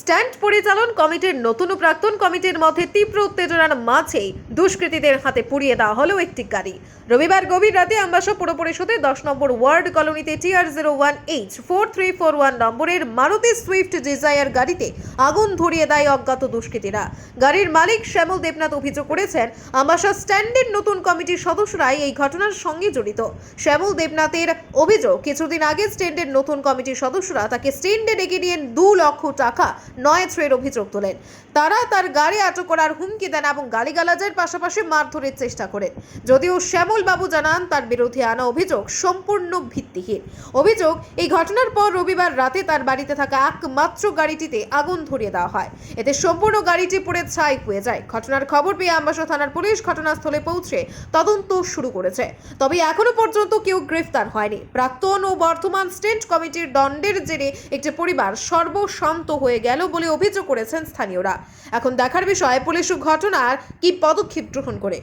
Stand পরিচালন কমিটির নতুন প্রাক্তন কমিটির মধ্যে তীব্র উত্তেজনার মাঝেই দুষ্কৃতীদের হাতে পুড়িয়ে দেওয়া হলো একটি গাড়ি। রবিবার গভীর রাতে আম্বাসা পুর পরিষদে দশ নম্বর ওয়ার্ড কলোনিতে TR zero one H four three four one নম্বরের মারুতি সুইফট ডিজায়ার গাড়িতে আগুন ধরিয়ে দেয় অজ্ঞাত দুষ্কৃতীরা। গাড়ির মালিক শ্যামল দেবনাথ অভিযোগ করেছেন, আম্বাসা স্ট্যান্ডের নতুন কমিটির সদস্যরাই এই ঘটনার সঙ্গে জড়িত। শ্যামল দেবনাথের অভিযোগ, কিছুদিন আগে স্ট্যান্ডের নতুন কমিটির সদস্যরা তাকে স্ট্যান্ডে ডেকে নিয়ে দু লক্ষ টাকা নয় ট্রের অভিযোগ তোলেন। তারা তার গাড়ি আটক করার হুমকি দেন এবং গালিগালাজের পাশাপাশি মারধরের চেষ্টা করেন। যদিও শ্যামল বাবু জানান, তার বিরুদ্ধে আনা অভিযোগ সম্পূর্ণ ভিত্তিহীন। অভিযোগ, এই ঘটনার পর রবিবার রাতে তার বাড়িতে থাকা একমাত্র গাড়িটিতে আগুন ধরিয়ে দেওয়া হয়। এতে সম্পূর্ণ গাড়িটি পুড়ে ছাই হয়ে যায়। ঘটনার খবর পেয়ে আমবাসা থানার পুলিশ ঘটনাস্থলে পৌঁছে তদন্ত শুরু করেছে। তবে এখনও পর্যন্ত কেউ গ্রেফতার হয়নি। প্রাক্তন ও বর্তমান স্টেট কমিটির দণ্ডের জেরে একটি পরিবার সর্বশান্ত হয়ে গেল বলে অভিযোগ করেছেন স্থানীয়রা। এখন দেখার বিষয় পুলিশ ঘটনার কি পদক্ষেপ গ্রহণ করে?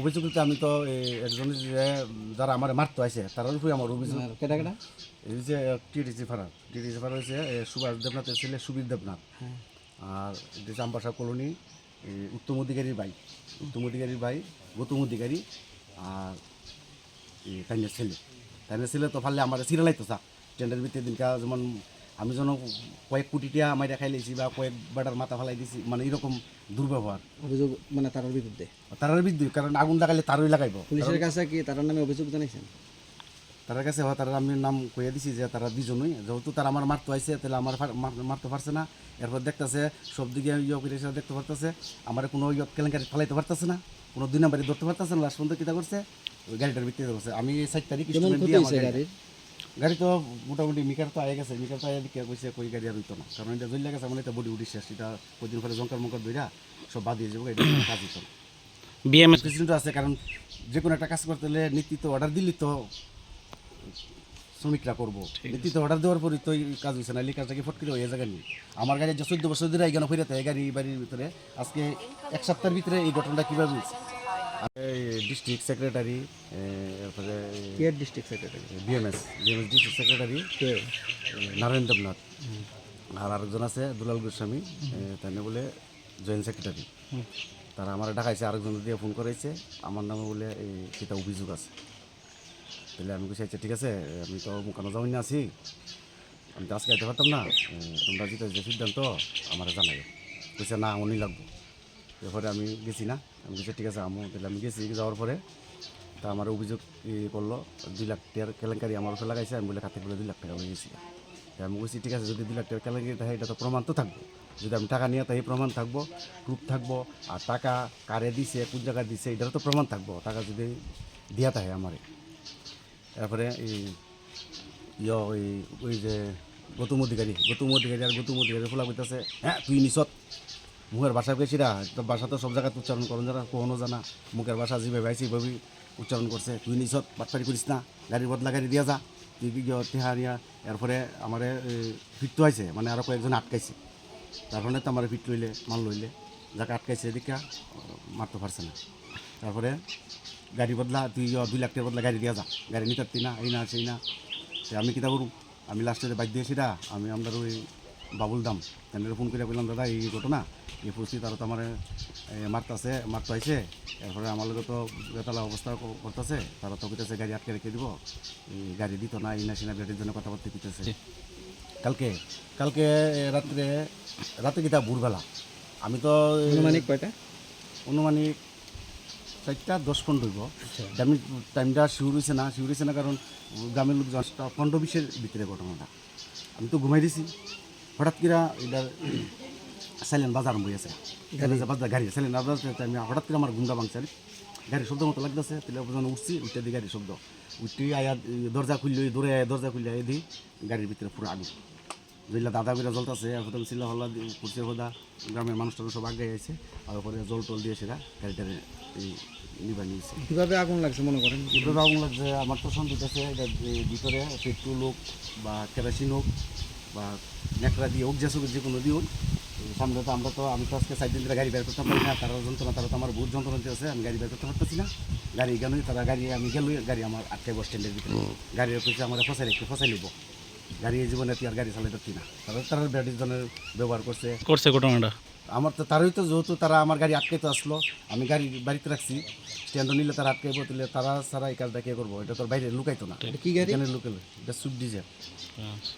অভিযোগ বলতে আমি তো এই একজন যারা আমার মারতো আছে তার উপরে আমার অভিযোগ। কেটা কেটা এই যে টিডিসি ফারার। টিডিসি ফারার হয়েছে সুভাষ দেবনাথের ছেলে সুবীর দেবনাথ। আর এটা হচ্ছে আম্বাসা কলোনি এই উত্তম অধিকারীর ভাই উত্তম অধিকারীর ভাই গৌতম অধিকারী আর এই তাইনের ছেলে। তাইনের ছেলে তো ফাললে আমার সিরিয়ালাইতো চা। টেন্ডার ভিতরে দিনকা যেমন আমি যেন কয়েক কোটি টাকা মাইরা খাই লাইছি বা কয়েক বেটার মাথা ফালাই দিছি মানে এরকম দুর্ব্যবহার অভিযোগ মানে তার বিরুদ্ধে তারার বিদ্যুৎ কারণ আগুন লাগাইলে তারই লাগাইব। পুলিশের কাছে কি তার নামে অভিযোগ জানাইছেন তার কাছে তারা আমি নাম কইয়া দিছি যে তারা দুজনই যেহেতু তারা আমার মারতে আইছে তাহলে আমার মারতে পারছে না। এরপর দেখতেছে সব দিকে ইয়ে করে এসে দেখতে পারতেছে। আমার কোনো ইয়ে কেলেঙ্কারি ফেলাইতে পারতেছে না। কোনো দুই নাম্বারই ধরতে পারতেছে না লাস্ট পর্যন্ত কিতা করছে। ওই গাড়িটার ভিত্তিতে করছে আমি সাত তারিখ গাড়ি- তো মোটামুটি মিকার তো আয়ে গেছে মিকার তো আয়ে দিকে কইছে কই গাড়ি আর হইতো না। কারণ এটা জ্বলে গেছে মানে এটা বডি উঠি শেষ এটা কদিন পরে জঙ্কার মঙ্কার ধইরা সব বাদ দিয়ে যাব এটা কাজ হইতো না। বিএমএস প্রেসিডেন্ট আছে কারণ যে কোনো একটা কাজ করতে হলে নীতিতে অর্ডার দিলি তো শ্রমিকরা করব। নীতিতে অর্ডার দেওয়ার পরই তো এই কাজ হয়েছে না এই কাজটাকে ফট করে হয়ে জায়গা নেই আমার গাড়ি যে চোদ্দ বছর ধরে এই এখানে ফিরাতে এই গাড়ি বাড়ির ভিতরে আজকে এক সপ্তাহের ভিতরে এই ঘটনাটা কীভাবে হয়েছে ডিস্ট্রিক্ট সেক্রেটারি এরপরে কে district secretary? BMS BMS district secretary কে? নারায়ণ দেবনাথ আর আরেকজন আছে দুলাল গোস্বামী তাই বলে জয়েন্ট সেক্রেটারি। তারা আমার ডাকাইছে আরেকজন দিয়ে ফোন করেছে আমার নামে বলে এই সেটা অভিযোগ আছে। তাহলে আমি বলছি আচ্ছা ঠিক আছে আমি তো মুখানো যাওয়াই না আছি। আমি তো আজকে যেতে পারতাম না। তোমরা যেটা যে সিদ্ধান্ত আমার জানাই বলছে না উনি লাগবো। এরপরে আমি গেছি না। আমি বলছি ঠিক আছে আমু তাহলে আমি গেছি। যাওয়ার পরে তা আমার অভিযোগ করল, দুই লাখ টাকার কেলেঙ্কারি আমার উপরে লাগাইছে। আমি বলে খাতে বলে দুই লাখ টাকা হয়ে গেছি। আমি বলছি ঠিক আছে, যদি দুই লাখ টাকার কেলেঙ্কারি থাকে, এটা তো প্রমাণ তো থাকব। যদি আমি টাকা নিয়ে তাই প্রমাণ থাকব, প্রুফ থাকব। আর টাকা কারে দিছে, কোন জায়গায় দিছে, এটারও তো প্রমাণ থাকব, টাকা যদি দিয়া থাকে আমারে। তারপরে এই ইয়, ওই ওই যে গৌতম অধিকারী গৌতম অধিকারী আর গৌতম অধিকারী ফোলা কইতাছে হ্যাঁ তুই নিছত মুখের ভাষা গেছিরা তো ভাষা তো সব জায়গায় উচ্চারণ করুন যারা, কখনো জানা। মুখের ভাষা যেভাবে আইসি এইভাবেই উচ্চারণ করছে। তুই নিছত বাটপারি করিস না গাড়ি বদলা গাড়ি দিয়া যা। তুই তেহারিয়া, এরপরে আমারে ফিট আইছে মানে আরও কয়েকজন আটকাইছে। তারপরে তো আমার ফিট লইলে, মাল লইলে। যাকে, আটকাইছে এদিকে মারতে পারছে না। তারপরে গাড়ি বদলা, তুই দুই লাখ টাকার বদলা গাড়ি দিয়া যা। গাড়ি নিতে না, এই না, সেই না। আমি কিতা করুম? আমি লাস্টে বাইক দিয়েছি না আমি আমরা ওই বাবুল দাম। তাদের ফোন করে বললাম দাদা এই ঘটনা এই পরিস্থিতি তারা তো আমার মারতাছে মারতে আইছে এরপরে আমার লোক তো বেতালা অবস্থা করতেছে। তারা তো কইতেছে গাড়ি আটকে রেখে দিব। এই গাড়ি দিত না এই না সিনা গাড়ির জন্য কথাবার্তা দিতেছে কালকে কালকে রাত্রে রাতে কিতা ভোরবেলা। আমি তো এ, আনুমানিক কয়টা? অনুমানিক চারটা দশ পনেরো হইব। আমি টাইমটা শিউর হয়েছে না শিউর হয়েছে না কারণ গ্রামের লোক দশটা পনেরো বিশের ভিতরে ঘটনাটা। আমি তো ঘুমাই দিছি। হঠাৎ কিরা এটার সাইলেন্ট বাজার আছে। বাজার গাড়ি সাইলেন্ট বাজার আমি হঠাৎ করে আমার ঘুমটা ভাঙছে গাড়ির শব্দ মতো লাগতেছে তাহলে উঠছি উঠতে দিই গাড়ির শব্দ। উঠতে আয়া দরজা খুললে দৌড়ে আয়া দরজা খুললে আয়া দিই গাড়ির ভিতরে পুরো আগুন। যেগুলা দাদা করে জ্বলতেছে প্রথম ছিল হল্লা কুরসি হদা গ্রামের মানুষটারও সব আগে আছে আর পরে জল টল দিয়ে সেটা গাড়িটারে নিবা নিয়েছে। কীভাবে আগুন লাগছে মনে করেন? এভাবে আগুন লাগছে? আমার তো সন্দেহ আছে এটা ভিতরে পেট্রোল হোক বা কেরাসিন হোক বা নেকড়া দিয়ে হোক যেসব যে কোনো দিয়ে হোক সামনে তো আমরা তো আমি তো আজকে সাইড দিন ধরে গাড়ি বের করতে পারি না তারা যন্ত্রণা তারা তো আমার বহুত যন্ত্রণা আছে আমি গাড়ি বের করতে পারতেছি না। গাড়ি কেন তারা গাড়ি আমি গেল গাড়ি আমার আটকে বস স্ট্যান্ডের ভিতরে। গাড়ির পিছিয়ে আমার ফসাই রেখে ফসাই নিব গাড়ি এই জীবনে তুই আর গাড়ি চালাইতে পারতি না। তারা তারা ব্যাটির জনের ব্যবহার করছে। করছে ঘটনাটা? আমার তো তারই তো যেহেতু তারা আমার গাড়ি আটকাইতে আসলো আমি গাড়ি বাড়িতে রাখছি স্ট্যান্ড নিলে তারা আটকে তাহলে তারা ছাড়া এই কাজটা কে করব? এটা তোর বাইরে লুকাইতো না। এটা কি গাড়ি? লুকালো এটা সুইফট ডিজায়ার আচ্ছা।